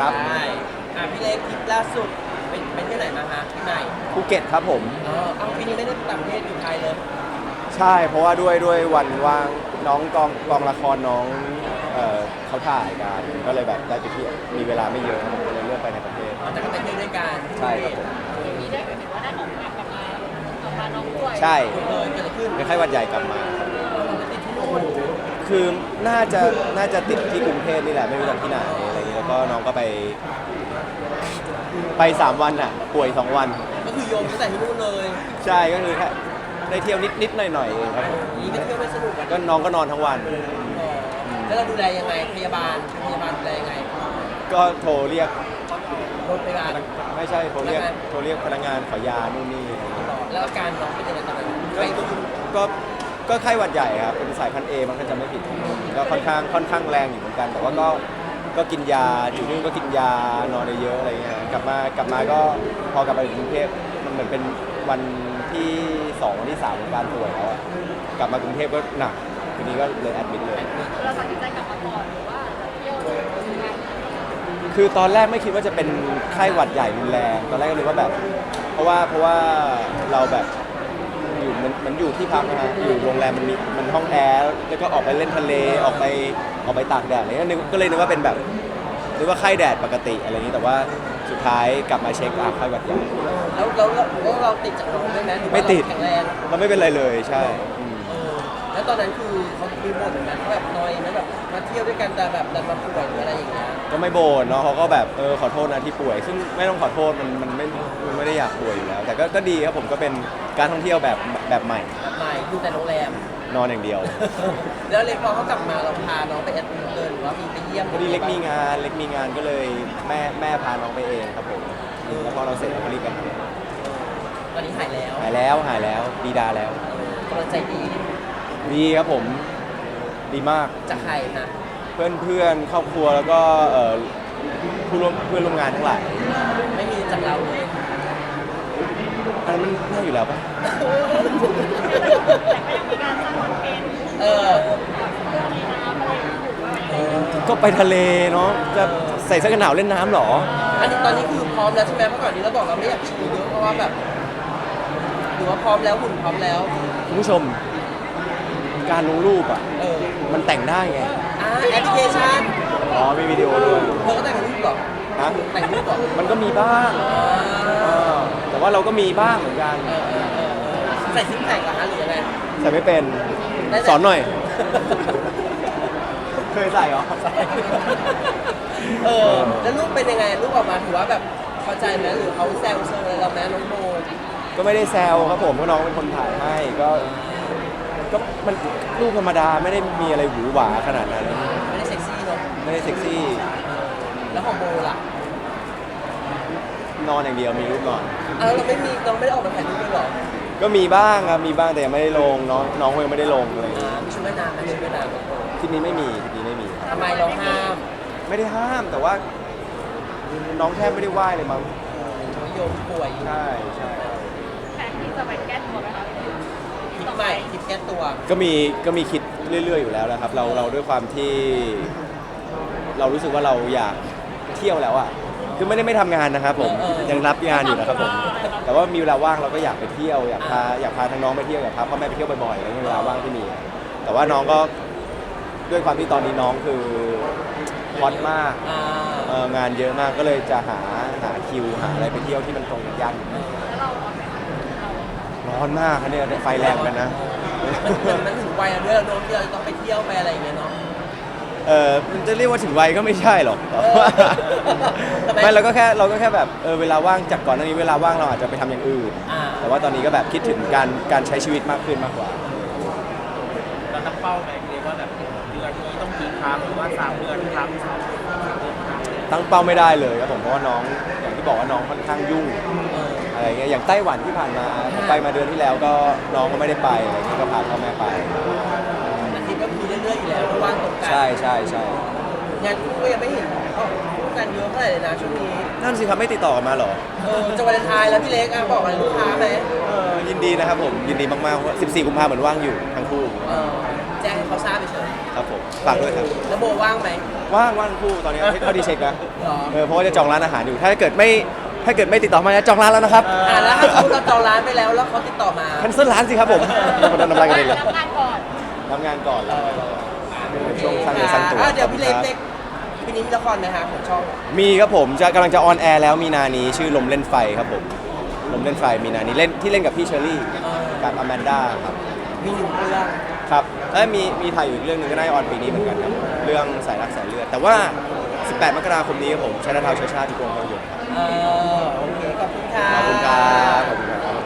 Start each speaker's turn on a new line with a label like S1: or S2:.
S1: ครับ
S2: ได้อะพี่เล็กทริปล่าสุดเป็นเป็นที่ไหนมาฮะที่ไหน
S1: ภูเก็ตครับผม
S2: เออเอาปีนี้ไม่ได้ต่างประเทศอยู่ไทยเลย
S1: ใช่ เพราะว่าด้วยด้วยวันว่างน้องกองกองละครน้องเอ่อเขาถ่ายกันก็เลยแบบได้ไปเที่ยวมีเวลาไม่เยอะครับผมก็เลยเลือกไปในประเทศ
S2: แต่ก็ไปเที่ยวด้วยกัน
S1: ใช่ครับผม
S3: มีได้เห็นว่าได้ของฝากกลับมากลับมาน้องป่วย
S1: ใช่
S2: เลยเกิดอะไรขึ้น
S1: เป็นไข้หวัดใหญ่กลับมาครับ
S2: มันติดที่นู่น
S1: คือน่าจะน่าจะติดที่กรุงเทพนี่แหละไม่รู้จากที่ไหน อะไรอย่างเงี้ยแล้วก็น้องก็ไป ไปสามวันอะ ป่วยสองวัน
S2: ก็คือโยมตั้งแต่ที่นู่นเลย
S1: ใช่ก็คือแค่ได้เที่ยวนิดนิดหน่อยหน่อยๆเองครับ
S2: นี่ก็เที่ยวไม่สนุกอะ
S1: ก็น้องก็นอนทั้งวัน
S2: แล้วเราดูแลยังไง พยาบาล พยาบาลดูแลยังไง
S1: ก็โทรเรียก
S2: รถพยาบาล
S1: ไม่ใช่โทรเรียก
S2: พนักงาน
S1: โทรเรียกพนักงานขอยานู่นนี่อะไรอย่างเงี้ย
S2: แล้วอาการน้องเป็นยังไงตอนนั้นไปดู
S1: ก็ก็ไข้หวัดใหญ่ครับเป็นสายพันธุ์เอมันก็จะไม่ผิดก็ค่อนข้างค่อนข้างแรงอยู่เหมือนกัน แต่ว่าก็ ก็กินยาอยู่นู่นก็กินยานอนเยอะๆอะไรเงี้ยกลับมากลับมาก็พอกลับไปกรุงเทพมันเหมือนเป็นวันที่สองวันที่สามของการป่วยแล้วอะกลับมากรุงเทพก็หนักทีนี้ก็เลยแอดมิดเลย
S3: เราตัดสินใจกลับมาก่อนหรือว่าจะเที่ยวงาน
S1: คือตอนแรกไม่คิดว่าจะเป็นไข้หวัดใหญ่รุนแรง ตอนแรกก็นึกว่าแบบ เพราะว่าเพราะว่าเราแบบอยู่ มันมันอยู่ที่พักนะฮะอยู่โรงแรมมันมีมันห้องแอร์แล้วก็ออกไปเล่นทะเลออกไปออกไปตากแดดอะไรเงี้ยนึกก็เลยนึกว่าเป็นแบบนึกว่าไข้แดดปกติอะไรอย่างนี้แต่ว่าสุดท้ายกลับมาเช็คอาไข้หวัดใหญ่
S2: แล้วแล้วแล้วเราติดจากน้องด้วยไหมหรือว่า
S1: ไม่ติด
S2: เราแข็งแรง
S1: เราไม่เป็นไรเลยใช่อืม
S2: เออ แล้วตอนนั้นคือเขามีบ่นไหมเขาแบบนอยไหมแบบมาเที่ยวด้วยกันแต่แบบดันมาป่วยหรืออะไรอย่างเงี้ย
S1: ก็ไม่บ่นเนาะเขาก็แบบเออขอโทษนะที่ป่วย ซึ่งไม่ต้องขอโทษมันมันไม่มันไม่ได้อยากป่วยอยู่แล้ว แต่ก็ก็ดีครับผมก็เป็นการท่องเที่ยวแบบแบบใหม่
S2: แบบใหม่อยู่แต่โรงแรม
S1: นอนอย่างเดียว
S2: แล้วเล็กพอเขากลับมาเราพาน้องไปแอดมิทเลยหรือว่ามีไปเยี่ยม
S1: พอดีเล็กมีงานเล็กมีงานก็เลยแม่แม่พาน้องไปเองครับผมแล้วพอเราเสร็จเราก็รีบไปหา
S2: ตอนนี้หายแล้ว
S1: หายแล้วหายแล้วดีดาแล้ว
S2: กำลังใจดี
S1: ดีครับผมดีมาก
S2: จากใครนะ
S1: เพื่อนเพื่อนครอบครัวแล้วก็เอ่อผู้ร่วมเพื่อนร่วมงานทั้งหลาย
S2: ไม่มีจากเราเลย
S1: อันนั้นมันน่าอยู่แล้วปะ
S3: แต่ก็ยังมีการสร้างคอนเทนต์
S2: เออ
S3: ในน้ำอะไรอยู่ด้วย
S2: เออ
S1: ก็ไปทะเลเนาะจะใส่เสื้อกันหนาวเล่นน้ำเหรอ
S2: อันนี้ตอนนี้คือพร้อมแล้วใช่ไหมเพราะก่อนนี้เราบอกเราไม่อยากชิมเยอะเพราะว่าแบบหรือว่าพร้อมแล้วหุ่นพร้อมแล้ว
S1: คุณผู้ชม การลงรูปอะ
S2: เออ
S1: มันแต่งได้ไง
S2: อ่าแอปพลิเคชัน
S1: อ๋อมีวิดีโอด้วย
S2: เธอก็แต่งรูปเหรอ
S1: ฮะ
S2: แต่งรูปเหรอ
S1: มันก็มีบ้าง
S2: อ่า
S1: เออแต่ว่าเราก็มีบ้างเหมือนกัน
S2: เออเออเออเออใส่ซิกแพคเหรอฮะหรือยังไง
S1: ใส่ไม่เป็น
S2: ได้แต่
S1: สอนหน่อย เคยใส่เหรอ
S2: เออแล้วรูปเป็นยังไงรูปออกมาถือว่าแบบพอใจไหมหรือเขาแซวเซอร์อะไรเราไหมน้องโม
S1: ก็ไม่ได้แซวครับผมเพราะน้องเป็นคนถ่ายให้ก็ ก็มันรูปธรรมดาไม่ได้มีอะไรหวือหวาขนาดนั้น
S2: ไม่ได้เซ็กซี่เนอะ
S1: ไม่ได้เซ็กซี่
S2: แล้วของโมล่ะ
S1: นอนอย่างเดียวมีรูปนอน
S2: อ้าวเราไม่มีเราไม่ได้ออกมาถ่ายรูปเลยเหรอ
S1: ก็มีบ้างครับมีบ้างแต่ยังไม่ได้ลงน้องน้องก็ยังไม่ได้ลงอะไรอย่าง
S2: อ่า
S1: เงี้ย
S2: มีชุดว่ายน้ำไหมชุดว่ายน้ำของโม
S1: ทริปนี้ไม่มีทริปนี้ไม่มีครับ
S2: ทำไมเราห้าม
S1: ไม่ได้ห้ามแต่ว่า น้องแทบไม่ได้ไหว้เลยมั้ง
S2: เขาโยมป่วย
S1: ใช่ใช่
S3: แทนที่จะไปแก้ตัวไหมคะ
S2: คลิป ใหม่คลิปแก้ตัว
S1: ก็มีก็มีคิดเรื่อย ๆ อยู่แล้วนะครับ เราเราด้วยความที่ เรารู้สึกว่าเราอยากเที่ยวแล้วอะคือไม่ได้ไม่ทำงานนะครับ ผมยังรับงานอยู่นะครับผมแต่ว่ามีเวลาว่างเราก็อยากไปเที่ยวอยากพาอยากพาทั้งน้องไปเที่ยวอยากพาพ่อแม่ไปเที่ยวบ่อยๆอะไรเงี้ยเวลาว่างที่มี แต่ว่าน้องก็ด้วยความที่ตอนนี้น้องคือฮอตมาก
S2: อ่า
S1: เอ่องานเยอะมากก็เลยจะหาหาคิวหาอะไรไปเที่ยวที่มันตรงกันยัน
S3: แล้วเราเอาไหมเรา
S1: ร้อนมากนะเนี่ยไฟแรงกันนะ
S2: มันมันถึงวัยแล้วด้วยเราโน้มที่เราจะต้องไปเที่ยวไปอะไรอย่างเงี้ยเนาะ
S1: เออมันจะเรียกว่าถึงวัยก็ไม่ใช่หรอก
S2: เออทำไม
S1: ไม่เราก็แค่เราก็แค่แบบเออเวลาว่างจากก่อนหน้านี้เวลาว่างเราอาจจะไปทำอย่างอื่น
S2: อ่า
S1: แต่ว่าตอนนี้ก็แบบคิดถึงการการใช้ชีวิตมากขึ้นมากกว่า
S4: เราตั้งเป้าไหมเรียกว่าแบบเดือนนี้ต้องกี่ครั้งหรือว่าสามเดือนครั้งสามเดือนครั้ง
S1: ตั้งเป้าไม่ได้เลยครับผมเพราะว่าน้องอย่างที่บอกว่าน้องค่อนข้างยุ่ง
S2: เออ
S1: อะไรเงี้ยอย่างไต้หวันที่ผ่านมาไปมาเดือนที่แล้วก็น้องก็ไม่ได้ไปอะไรเงี้ยก็พาพ่อแม่ไป
S2: อาทิตย์ก็มีเรื่อยๆอยู่แล้วเพราะว่างตรงกัน
S1: ใช่ใช่ใช่
S2: งานคู่ก็ยังไม่เห็นเขางานเยอะเท่าไหร่เลยนะช่วงนี้
S1: นั่นสิครับไม่ติดต่อกันมาเหรอ
S2: เออจะวาเลนไทน์แล้วพี่เล็กอะบอกอะไรลูกค้าไหม
S1: เออยินดีนะครับผมยินดีมากๆเพราะว่า14กุมภาพันธ์เหมือนว่างอยู่ทั้งคู่
S2: เออแจจ้งให้เขาทราบไปเฉย
S1: ครับผมฝากด้วยครับ
S2: แล้วโบว่างไหม
S1: ว่างว่างทั้งคู่ตอนนี้เท่าที่เช็คนะ
S2: หรอ
S1: เออเพราะว่าจะจองร้านอาหารอยู่ ถ้าเกิดไม่ ถ้าเกิดไม่ติดต่อมาจะจองร้านแล้วนะครับ
S2: อ่าแล้วถ้าสมมติเราจองร้านไปแล้วแล้วเขาติดต่อมา
S1: แคนเซิลร้านสิครับผมคนนั้นทำอะไรกันเองเลย
S3: รับงานก่อน
S1: ทำงานก่อนแล้วช่วงสร้างเนื้อสร้างตัว
S2: อะเดี๋ยวพี่เล็ก
S1: ครับ
S2: เล็กปีนี้มีละครไหมคะของช่อง
S1: มีครับผมจะกำลังจะออนแอร์แล้วมีนานี้ชื่อลมเล่นไฟครับผมลมเล่นไฟมีนานี้เล่นที่เล่นกับพี่เชอรี่
S2: เออ
S1: กับอแมนด้าครับ
S2: มีหนึ่งเรื่อง
S1: ครับแล้วมีมีถ่ายอยู่อีกเรื่องหนึงก็น่าจะออนปีนี้เหมือนกันครับเรื่องสายรักสายเลือดแต่ว่า 18 มกราคมนี้ครับผมชนะทาวเชื้อชาติที่กรุงภาพยนตร์ครับ
S2: เอ อโอเคขอบคุณค่ะ
S1: ขอบคุณครับขอบคุณครับ